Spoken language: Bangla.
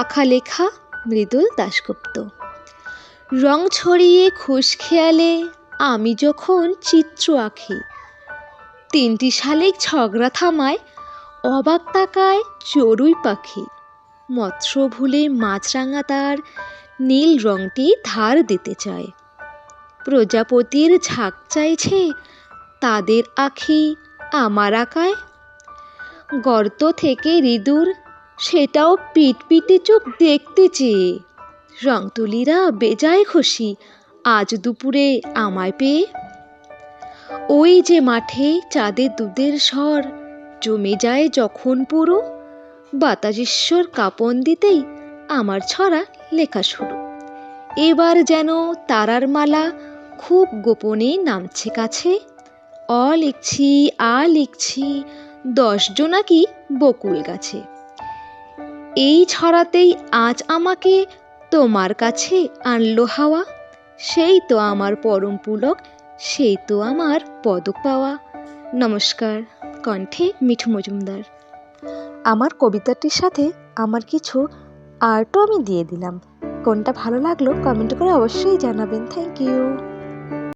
আঁকা লেখা মৃদুল দাশগুপ্ত। রং ছড়িয়ে খুশ খেয়ালে আমি যখন চিত্র আঁকি, তিনটি শালিক ঝগড়া থামায়, অবাক তাকায় চড়ুই পাখি। মৎস্য ভুলে মাছরাঙা তার নীল রংটি ধার দিতে চায়। প্রজাপতির ঝাঁক চাইছে, তাদের আখি আমার আঁকায়। গর্ত থেকে ইঁদুর সেটাও পিটপিটে চোখ দেখতে চেয়ে। রংতুলিরা বেজায় খুশি, আজ দুপুরে আমায় পেয়ে। ওই যে মাঠে চাঁদের দুধের স্বর, জমে যায় যখন পুরো। বাতাসেশ্বর কাঁপন দিতেই আমার ছড়া লেখা শুরু। এবার যেন তারার মালা খুব গোপনে নামছে কাছে। অ লিখছি, আ লিখছি দশ জোনাকি বকুল গাছে। এই ছড়াতেই আজ আমাকে তোমার কাছে আনলো হাওয়া। সেই তো আমার পরম পুলক, সেই তো আমার পদক পাওয়া। নমস্কার, কণ্ঠে মিঠু মজুমদার। আমার কবিতাটির সাথে আমার কিছু আর্টও আমি দিয়ে দিলাম। কোনটা ভালো লাগল কমেন্ট করে অবশ্যই জানাবেন। Thank you